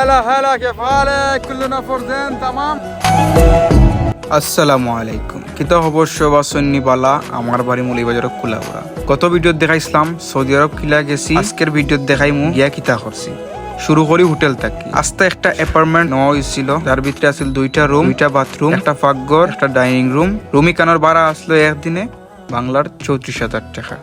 هلا هلا كيف حالك كلنا فرزين تمام আসসালামু আলাইকুম কিতা খবর সবা সন্নি বালা আমার বাড়ি মুলিবাজার কুলাবরা গত ভিডিওত দেখাইছিলাম সৌদি আরব কিলা গেছি আজকের ভিডিওত দেখাইমু গিয়া কিতা করছি শুরু করি হোটেল থাকি আস্তে একটা অ্যাপার্টমেন্ট নেওয়া হয়েছিল যার ভিতরে আছিল দুইটা রুম দুইটা বাথরুম একটা পাকঘর একটা ডাইনিং রুম রুমি কানোর ভাড়া আসলো একদিনে বাংলার চৌত্রিশ হাজার টাকা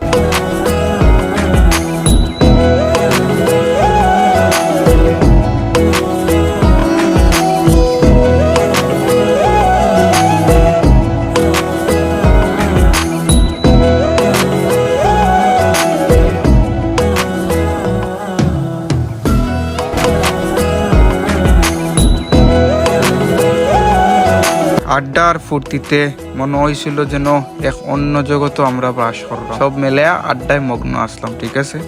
আড্ডা আর ফুর্তিতে মনে হয়েছিল যেন এক অন্য জগত আমরা বাস করলাম। সব মেলে আড্ডায় মগ্ন আসলাম, ঠিক আছে?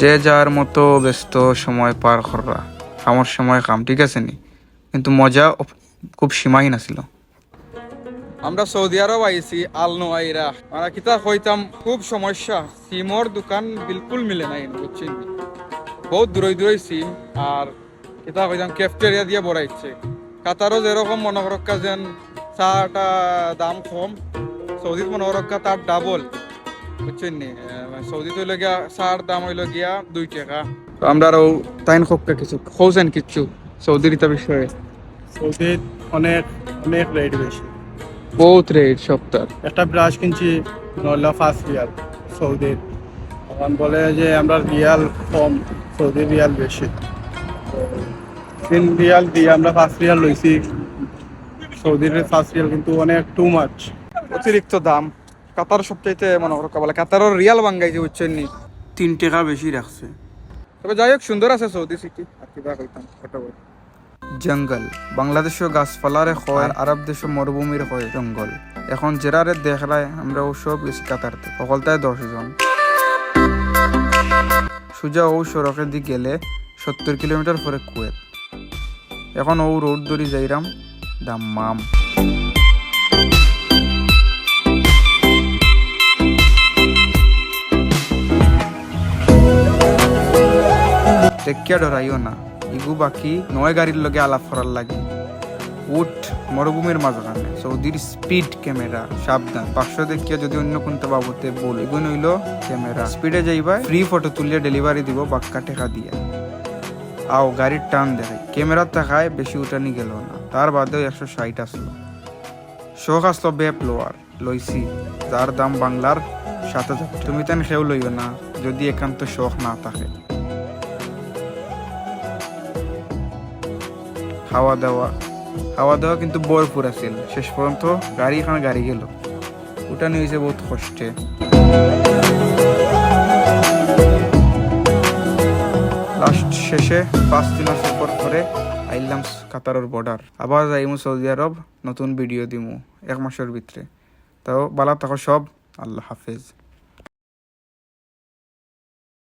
যে যার মতো ব্যস্ত সময় পার করা আমার সময় কাম, ঠিক আছে নি? কিন্তু মজা খুব সীমাহীন আছিল। আমরা সৌদি আরব আইছি আল নোয়াইরা আমরা কিতা কইতাম, খুব সমস্যা। সিমর দোকান বিলকুল মিলে নাই, বুঝছেন বহুত দূরই দূরই সিম, আর কিতা কইতাম ক্যাফটেরিয়া দিয়ে বড়াইছে কাতারও যেরকম মনে করক্কা যেন চাটা দাম কম সৌদিত মনে করক্কা তার ডাবল বুঝছেন নি সৌদিত হইল গিয়া চার দাম হইল গিয়া দুই টাকা। তো আমরা আরও তাইন খোকা কিছু খোঁজেন কিচ্ছু সৌদির ইতা বিষয়ে। সৌদিত অনেক অনেক রেট বেশি বহুত রেট সপ্তাহ। একটা ব্রাশ কিনছি নয়লা ফার্স্ট রিয়াল সৌদির। এখন বলে যে আমরা রিয়াল কম সৌদি রিয়াল বেশি। তিন রিয়াল দিয়ে আমরা ফার্স্ট রিয়াল লইছি। সৌদির ফার্স্ট রিয়াল কিন্তু অনেক টু মাচ অতিরিক্ত দাম। কাতার সবচাইতে মনে করো বলে কাতারের রিয়াল বাঙ্গাইছে বুঝছেন নি? তিন টাকা বেশি রাখছে। তবে যাই হোক সুন্দর আছে সৌদি সিটি আর কিবা কইতাম ফটোবই জঙ্গল। বাংলাদেশও গাছপালারে হয় আর আরব দেশ মরুভূমির হয় জঙ্গল। এখন জেরারে দেখলায় আমরা ও সব গেছি কাতারতে। সকলটায় দশ জন। সোজা ও সড়কের দিকে গেলে সত্তর কিলোমিটার পরে কুয়েত। এখন ও রোড ধরি যাইরাম দাম্মাম টেকিয়া ডরাইও না, ইগু বাকি নয় গাড়ির লগে আলাপ করার লাগে। উঠ, মরুভূমির মাঝখানে। সৌদির স্পিড ক্যামেরা, সাবধান। পাঁচশো দেখিয়া যদি অন্য কোনটা বাবতে বল, এগুন হইল ক্যামেরা। স্পিডে যাইবা ফ্রি ফটো তুলিয়ে ডেলিভারি দিব বাক্কা টেকা দিয়া। আও গাড়ির টান দেখাই ক্যামেরার টাকায় বেশি উঠানি গেল না। তার বাদেও একশো ষাট আসলো। শোক আসলো বেপ লোয়ার, লইছি, যার দাম বাংলার সাত হাজার। তুমি তেন খেয়েও লইও না, যদি একান্ত শখ না থাকে। খাওয়া দাওয়া খাওয়া দাওয়া কিন্তু ভরপুর আছিল। শেষ পর্যন্ত গাড়ি এখানে গাড়ি গেল। নিয়ে হয়েছে বহুত কষ্টে। লাস্ট শেষে পাঁচ দিন সফর করে আইলাম কাতারের বর্ডার আবার যাইমু সৌদি আরব নতুন ভিডিও দিমু এক মাসের ভিতরে তাও বালা থাকো সব। আল্লাহ হাফেজ।